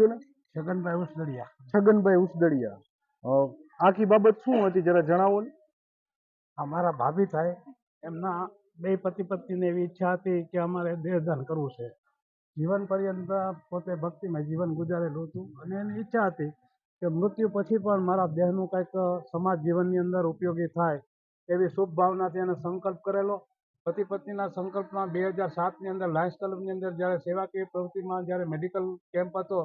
જણાવજો ને? છગનભાઈ ઉસદડિયા. છગનભાઈ ઉસદડિયા. આખી બાબત શું હતી જરા જણાવો ને? અમારા ભાભી થાય એમના બે પતિ પત્નીને એવી ઈચ્છા હતી કે અમારે દેહદાન કરવું છે. જીવન પર્યંત પોતે ભક્તિમાં જીવન ગુજારેલું હતું અને એની ઈચ્છા હતી કે મૃત્યુ પછી પણ મારા દેહનું કંઈક સમાજ જીવનની અંદર ઉપયોગી થાય એવી શુભ ભાવનાથી એને સંકલ્પ કરેલો. પતિ પત્નીના સંકલ્પમાં બે હજાર સાતની અંદર લાયન્સ ક્લબની અંદર જ્યારે સેવાકીય પ્રવૃત્તિમાં જ્યારે મેડિકલ કેમ્પ હતો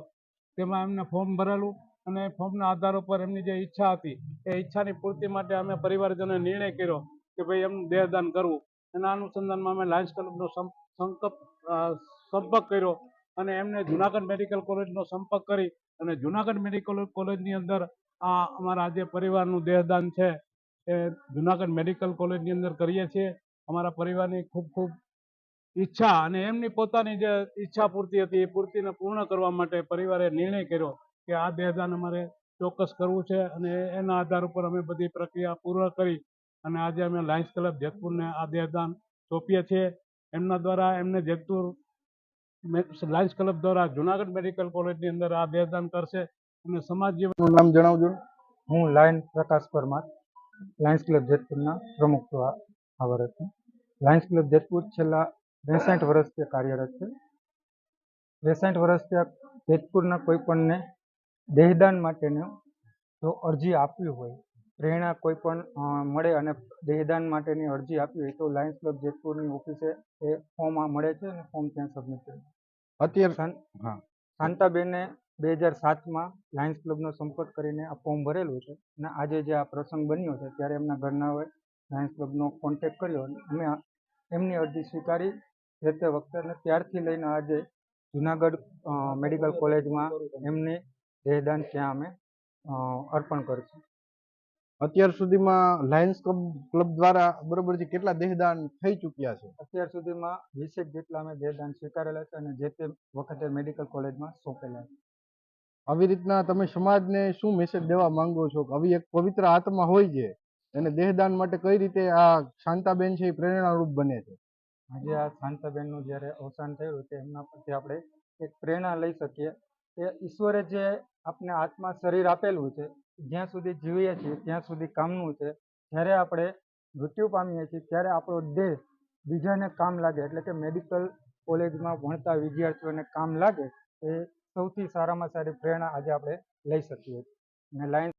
તેમાં એમને ફોર્મ ભરેલું અને ફોર્મના આધાર ઉપર એમની જે ઈચ્છા હતી, એ ઈચ્છાની પૂર્તિ માટે અમે પરિવારજનોએ નિર્ણય કર્યો કે ભાઈ એમનું દેહદાન કરવું. એના અનુસંધાનમાં અમે લાયન્સ ક્લબનો સંકલ્પ સંપર્ક કર્યો અને એમને જુનાગઢ મેડિકલ કોલેજનો સંપર્ક કરી અને જુનાગઢ મેડિકલ કોલેજની અંદર આ અમારા જે પરિવારનું દેહદાન છે, એ જુનાગઢ મેડિકલ કોલેજની અંદર કરીએ છીએ. અમારા પરિવારની ખૂબ ખૂબ ઈચ્છા અને એમની પોતાની જે ઈચ્છા પૂર્તિ હતી, એ પૂર્તિને પૂર્ણ કરવા માટે પરિવારે નિર્ણય કર્યો કે આ દેહદાન અમારે ચોક્કસ કરવું છે અને એના આધાર ઉપર અમે બધી પ્રક્રિયા પૂર્ણ કરી અને આજે અમે લાયન્સ ક્લબ જેતપુરને આ દેહદાન સોંપીએ છીએ. એમના દ્વારા એમને જેતપુર લાયન્સ ક્લબ દ્વારા જુનાગઢ મેડિકલ કોલેજની અંદર આ દેહદાન કરશે અને સમાજ જીવનનું નામ જણાવજો. હું lion Prakash Parmar lions club જેતપુરના પ્રમુખ છું આ આ લાયન્સ ક્લબ જેતપુર છેલ્લા બેસાઠ વર્ષથી કાર્યરત છે બેસાઠ વર્ષથી આ જેતપુરના કોઈપણને દેહદાન માટેનું જો અરજી આપવી હોય પ્રેરણા કોઈ પણ મળે અને દેહદાન માટેની અરજી આપી હોય તો લાયન્સ ક્લબ જેતપુરની ઓફિસે એ ફોર્મ આ મળે છે અને ફોર્મ ત્યાં સબમિટ કરે અત્યારે હા. શાંતાબેને બે હજાર સાતમાં લાયન્સ ક્લબનો સંપર્ક કરીને આ ફોર્મ ભરેલું છે અને આજે જે આ પ્રસંગ બન્યો છે ત્યારે એમના ઘરનાઓએ લાયન્સ ક્લબનો કોન્ટેક્ટ કર્યો અને અમે એમની અરજી સ્વીકારી જે તે વખતે અને ત્યારથી લઈને આજે જુનાગઢ મેડિકલ કોલેજમાં એમને દેહદાન ત્યાં અમે અર્પણ કરીશું. અત્યાર સુધીમાં લાયન્સ ક્લબ ક્લબ દ્વારા બરોબર છે કેટલા દેહદાન થઈ ચૂક્યા છે? અત્યાર સુધીમાં વીસેક જેટલા અમે દેહદાન સ્વીકારેલા છે અને જે તે વખતે મેડિકલ કોલેજમાં સોંપેલા છે. આવી રીતના તમે સમાજને શું મેસેજ દેવા માંગો છો? કે આવી એક પવિત્ર આત્મા હોય છે એને દેહદાન માટે કઈ રીતે આ શાંતાબેન છે એ પ્રેરણારૂપ બને છે? આજે આ શાંતાબેનનું જ્યારે અવસાન થયું તે એમના પરથી આપણે એક પ્રેરણા લઈ શકીએ. કે ઈશ્વરે જે આપને આત્મા શરીર આપેલું છે, જ્યાં સુધી જીવીએ છીએ, ત્યાં સુધી કામનું છે, જ્યારે આપણે મૃત્યુ પામીએ છીએ, ત્યારે આપણો દેહ બીજાને કામ લાગે, એટલે કે મેડિકલ કોલેજમાં ભણતા વિદ્યાર્થીઓને કામ લાગે, એ સૌથી સારામાં સારી પ્રેરણા આજે આપણે લઈ શકીએ અને લાયન્સ